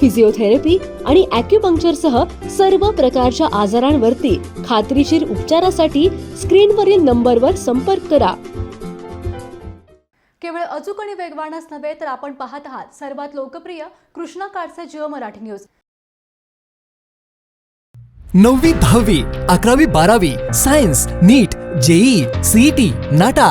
Physiotherapy आणि acupuncture सह सर्व प्रकारच्या आजारांवरती खात्रीशीर उपचारासाठी स्क्रीनवरील नंबरवर संपर्क करा. केवळ अचूक आणि वेगवानच नव्हे तर आपण पाहत आहात सर्वात लोकप्रिय कृष्णा काडचे जिओ मराठी न्यूज. नववी दहावी अकरावी बारावी science NEET JEE CET NATA.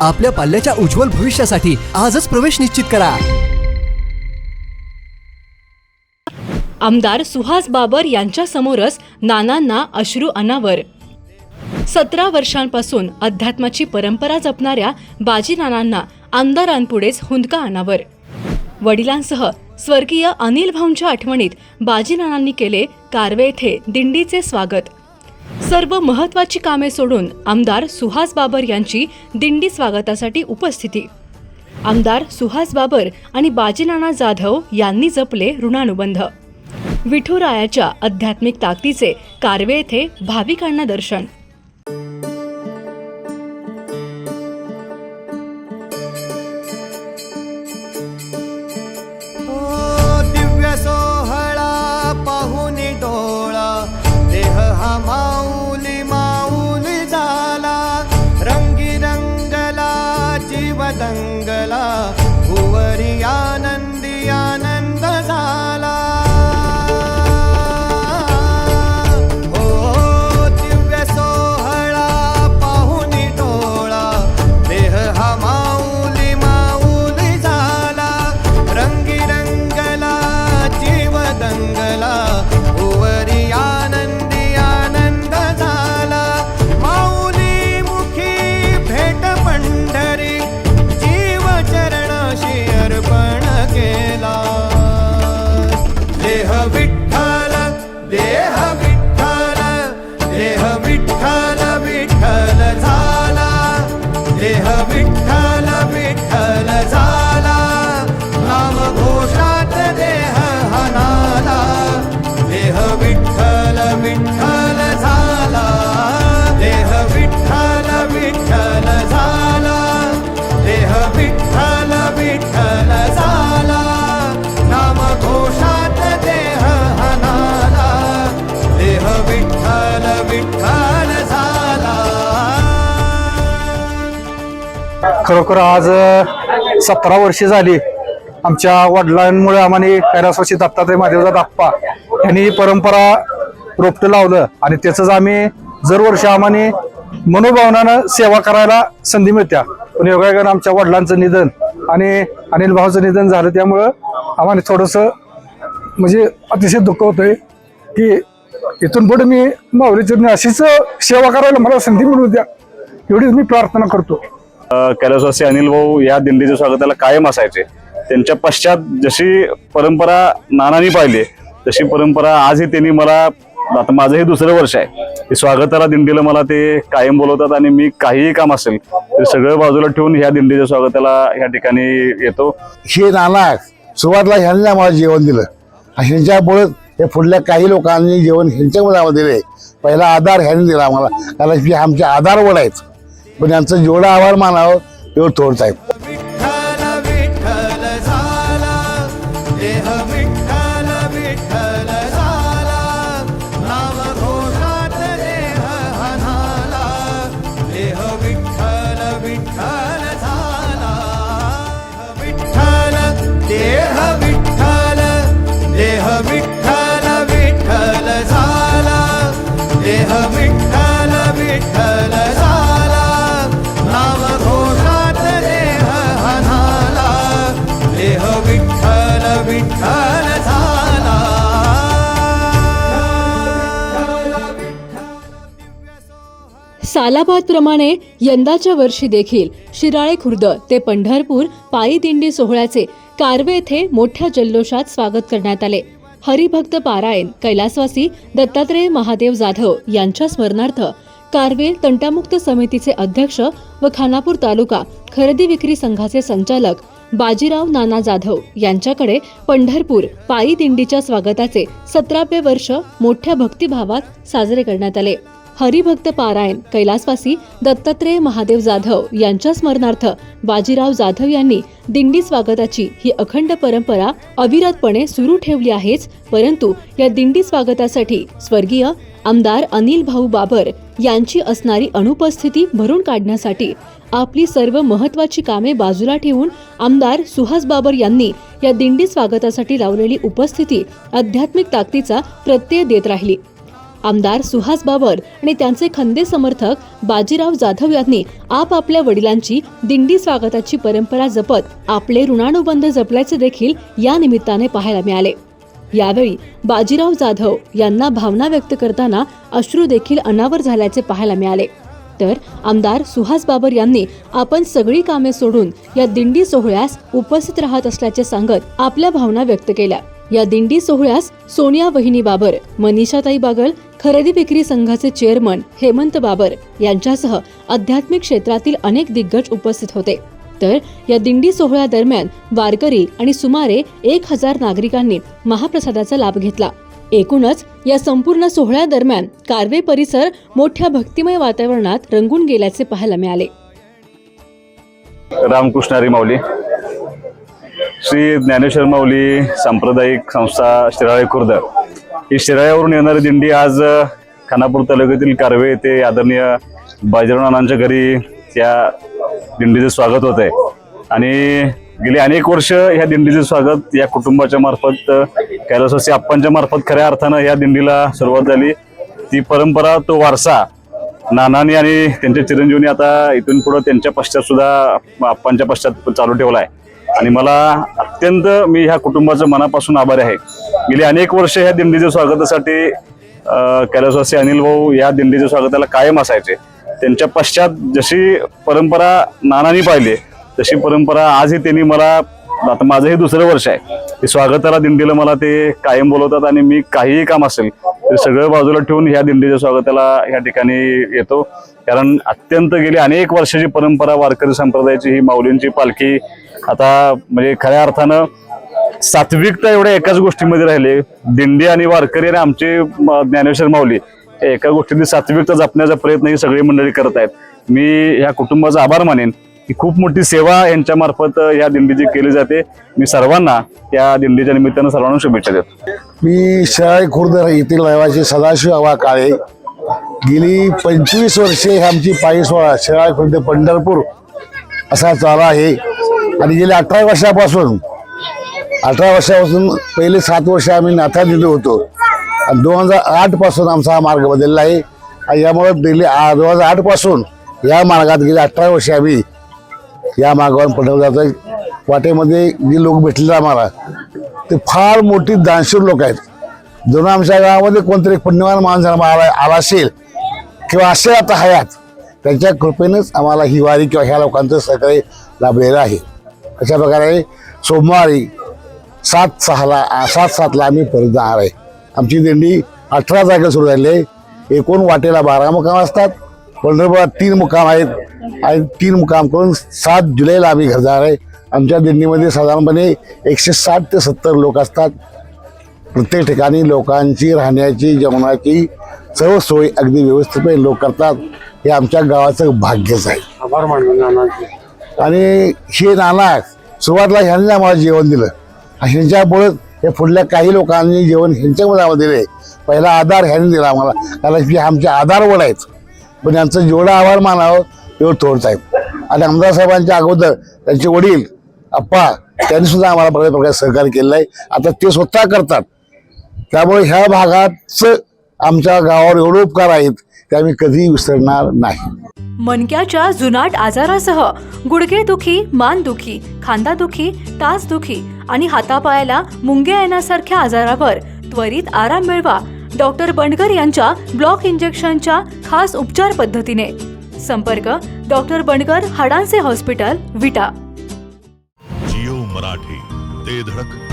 आपल्या पाल्याच्या उज्ज्वल भविष्यासाठी आजच प्रवेश निश्चित करा. आमदार सुहास बाबर यांच्या समोरच नानांना अश्रू अनावर. सतरा वर्षांपासून अध्यात्माची परंपरा जपणाऱ्या बाजी नानांना आमदारांपुढेच हुंदका अनावर. वडिलांसह स्वर्गीय अनिल भाऊंच्या आठवणीत बाजी नानांनी केले कारवे येथे दिंडीचे स्वागत. सर्व महत्वाची कामे सोडून आमदार सुहास बाबर यांची दिंडी स्वागतासाठी उपस्थिती. आमदार सुहास बाबर आणि बाजीनाना जाधव यांनी जपले ऋणानुबंध. विठुरायाच्या आध्यात्मिक ताकदीचे कारवे येथे भाविकांना दर्शन. ವಿಠಲ ದೇಹ खरोखर आज सतरा वर्षे झाली. आमच्या वडिलांमुळे आम्हाला कैलासवाशी दत्तात्रय महादेवचा दाप्पा यांनी ही परंपरा रोपटं लावलं आणि त्याचंच आम्ही दरवर्षी आम्हाला मनोभावनानं सेवा करायला संधी मिळत्या. पण योगायोगानं आमच्या वडिलांचं निधन आणि अनिल भाऊचं निधन झालं त्यामुळं आम्हाला थोडंसं म्हणजे अतिशय दुःख होतंय की इथून पुढे मी माऊलीचरणी अशीच सेवा करायला मला संधी मिळू द्या. एवढीच मी प्रार्थना करतो. कैलासवासी अनिल भाऊ या दिंडीच्या स्वागताला कायम असायचे. त्यांच्या पश्चात जशी परंपरा नानांनी पाहिली तशी परंपरा आजही त्यांनी मला आता माझं हे दुसरं वर्ष आहे. ते स्वागताला दिंडीला मला ते कायम बोलवतात आणि मी काहीही काम असेल ते सगळं बाजूला ठेवून ह्या दिंडीच्या स्वागताला ह्या ठिकाणी येतो. हे नाना सुरुवातीला ह्यांनी आम्हाला जेवण दिलं. ह्यांच्यामुळे हे पुढल्या काही लोकांनी जेवण ह्यांच्यामुळे आम्हाला दिले. पहिला आधार ह्यांनी दिला आम्हाला. कारण की आमचे आधारवड आहेत. पण यांचं जेवढं आभार मानावं तेवढं थोडं आहे सालाबादप्रमाणे यंदाच्या वर्षी देखील शिराळे खुर्द ते पंढरपूर पायी दिंडी सोहळ्याचे कारवे येथे मोठ्या जल्लोषात स्वागत करण्यात आले. हरिभक्त पारायण कैलासवासी दत्तात्रेय महादेव जाधव यांच्या स्मरणार्थ कारवे तंटामुक्त समितीचे अध्यक्ष व खानापूर तालुका खरेदी विक्री संघाचे संचालक बाजीराव नाना जाधव यांच्याकडे पंढरपूर पायी दिंडीच्या स्वागताचे सतरावे वर्ष मोठ्या भक्तिभावात साजरे करण्यात आले. हरिभक्त पारायण कैलासवासी दत्तात्रेय महादेव जाधव यांच्या स्मरणार्थ बाजीराव जाधव यांनी दिंडी स्वागताची ही अखंड परंपरा अविरतपणे सुरू ठेवली आहेच परंतु या दिंडी स्वागतासाठी स्वर्गीय आमदार अनिल भाऊ बाबर यांची असणारी अनुपस्थिती भरून काढण्यासाठी आपली सर्व महत्वाची कामे बाजूला ठेवून आमदार सुहास बाबर यांनी या दिंडी स्वागतासाठी लावलेली उपस्थिती आध्यात्मिक ताकदीचा प्रत्यय देत राहिली. आमदार सुहास बाबर आणि त्यांचे खंदे समर्थक बाजीराव जाधव यांनी आपापल्या वडिलांची दिंडी स्वागताची परंपरा जपत आपले ऋणानुबंध जपल्याचे देखील या निमित्ताने पाहायला मिळाले. यावेळी बाजीराव जाधव यांना भावना व्यक्त करताना अश्रू देखील अनावर झाल्याचे पाहायला मिळाले. तर आमदार सुहास बाबर यांनी आपण सगळी कामे सोडून या दिंडी सोहळ्यास उपस्थित राहत असल्याचे सांगत आपल्या भावना व्यक्त केल्या. या दिंडी सोहळ्यास सोनिया वहिनी बाबर मनीषाताई बागल खरेदी विक्री संघाचे चेअरमन हेमंत बाबर यांच्यासह आध्यात्मिक क्षेत्रातील अनेक दिग्गज उपस्थित होते. तर या दिंडी सोहळ्यादरम्यान वारकरी आणि सुमारे एक हजार नागरिकांनी महाप्रसादाचा लाभ घेतला. एकूणच या संपूर्ण सोहळ्यादरम्यान कारवे परिसर मोठ्या भक्तिमय वातावरणात रंगून गेल्याचे पाहायला मिळाले. रामकृष्णारी माऊली. श्री ज्ञानेश्वर माऊली सांप्रदायिक संस्था शिराळे खुर्द. ही शिराळ्यावरून येणारी दिंडी आज खानापूर तालुक्यातील कारवे येथे आदरणीय बाजीरावनानांच्या घरी त्या दिंडीचे स्वागत होत आहे आणि गेली अनेक वर्ष ह्या दिंडीचे स्वागत या कुटुंबाच्या मार्फत कैलासवासी आप्पांच्या मार्फत खऱ्या अर्थानं या दिंडीला सुरुवात झाली. ती परंपरा तो वारसा नानानी आणि त्यांच्या चिरंजीवनी आता इथून पुढे त्यांच्या पश्चात सुद्धा आप्पांच्या पश्चात चालू ठेवला आहे आणि मला अत्यंत मी ह्या कुटुंबाचं मनापासून आभारी आहे. गेली अनेक वर्ष ह्या दिंडीच्या स्वागतासाठी कैलासवासी अनिल भाऊ या दिंडीच्या स्वागताला कायम असायचे. त्यांच्या पश्चात जशी परंपरा नानांनी पाहिली तशी परंपरा आजही त्यांनी मला आता माझं हे दुसरं वर्ष आहे. ते स्वागताला दिंडीला मला ते कायम बोलवतात आणि मी काहीही काम असेल ते सगळं बाजूला ठेवून ह्या दिंडीच्या स्वागताला ह्या ठिकाणी येतो. कारण अत्यंत गेली अनेक वर्षाची परंपरा वारकरी संप्रदायाची ही माऊलींची पालखी आता म्हणजे खऱ्या अर्थानं सात्विकता एवढ्या एकाच गोष्टीमध्ये राहिले. दिंडी आणि वारकरी आणि आमचे म, ज्ञानेश्वर माऊली या एका गोष्टीतली सात्विकता जपण्याचा प्रयत्न ही सगळी मंडळी करत आहेत. मी ह्या कुटुंबाचा आभार मानेन. ही खूप मोठी सेवा यांच्यामार्फत या दिंडीची केली जाते. मी सर्वांना या दिंडीच्या निमित्तानं सर्वांना शुभेच्छा देतो. मी शराळी खुर्द येथील रहिवासी सदाशिव आवा काळे. गेली पंचवीस वर्षे ही आमची पायी सोहळा शराळी खुर्द पंढरपूर असा चालू आहे. आणि गेल्या अठरा वर्षापासून अठरा वर्षापासून पहिले सात वर्ष आम्ही नाथा दिलो होतो. आणि दोन हजार आठपासून आमचा हा मार्ग बदलला आहे. आणि यामुळे दिल्ली दोन हजार आठपासून या मार्गात गेली अठरा वर्षे आम्ही या मागावर पडवलं जातं वाटेमध्ये जे लोक भेटलेले आम्हाला ते फार मोठी दानशूर लोक आहेत. जणू आमच्या गावामध्ये कोणतरी एक पुण्यवान माणूस आला आला असेल किंवा असेल आता हयात त्यांच्या कृपेनेच आम्हाला ही वारी किंवा ह्या लोकांचं सहकार्य लाभलेलं आहे. अशा प्रकारे सोमवारी सात सहाला आ, सात सातला आम्ही परत जाणार आहे. आमची दिंडी अठरा जागा सुरू झाली आहे. एकूण वाटेला बारा मुकाम असतात. पंढरपुरात तीन मुकाम आहेत. आणि तीन मुक्काम करून सात जुलैला आम्ही घर जाणार आहे. आमच्या दिंडीमध्ये साधारणपणे एकशे साठ ते सत्तर लोक असतात. प्रत्येक ठिकाणी लोकांची राहण्याची जेवणाची सर्व सोय अगदी व्यवस्थितपणे लोक करतात. हे आमच्या गावाचं भाग्यच आहे. आणि हे नाना सुरुवातीला ह्यांनी आम्हाला जेवण दिलं. ह्यांच्यामुळे हे पुढल्या काही लोकांनी जेवण ह्यांच्यामुळे आम्हाला दिले पहिला आधार ह्यांनी दिला आम्हाला. कारण की आमचे आधारवड आहेत. पण यांचं जेवढं आभार मानावं तेवढं थोडंच आहे आणि आमदार साहेबांच्या अगोदर त्यांचे वडील अप्पा त्यांनी सुद्धा आम्हाला बऱ्याच प्रकारे सहकार्य केलेलं आहे. आता ते स्वतः करतात. त्यामुळे ह्या भागात आमच्या गावावर एवढे उपकार आहेत ते आम्ही कधी विसरणार नाही. मनक्याच्या जुनाट आजारासह गुडघेदुखी मानदुखी खांदादुखी टाचदुखी आणि हातापायाला मुंगे येण्यासारख्या आजारावर त्वरित आराम मिळवा. डॉक्टर बंडकर यांच्या ब्लॉक इंजेक्शनच्या खास उपचार पद्धतीने. संपर्क डॉक्टर बंडगर हाडांचे हॉस्पिटल विटा. जिओ मराठी ते धडक.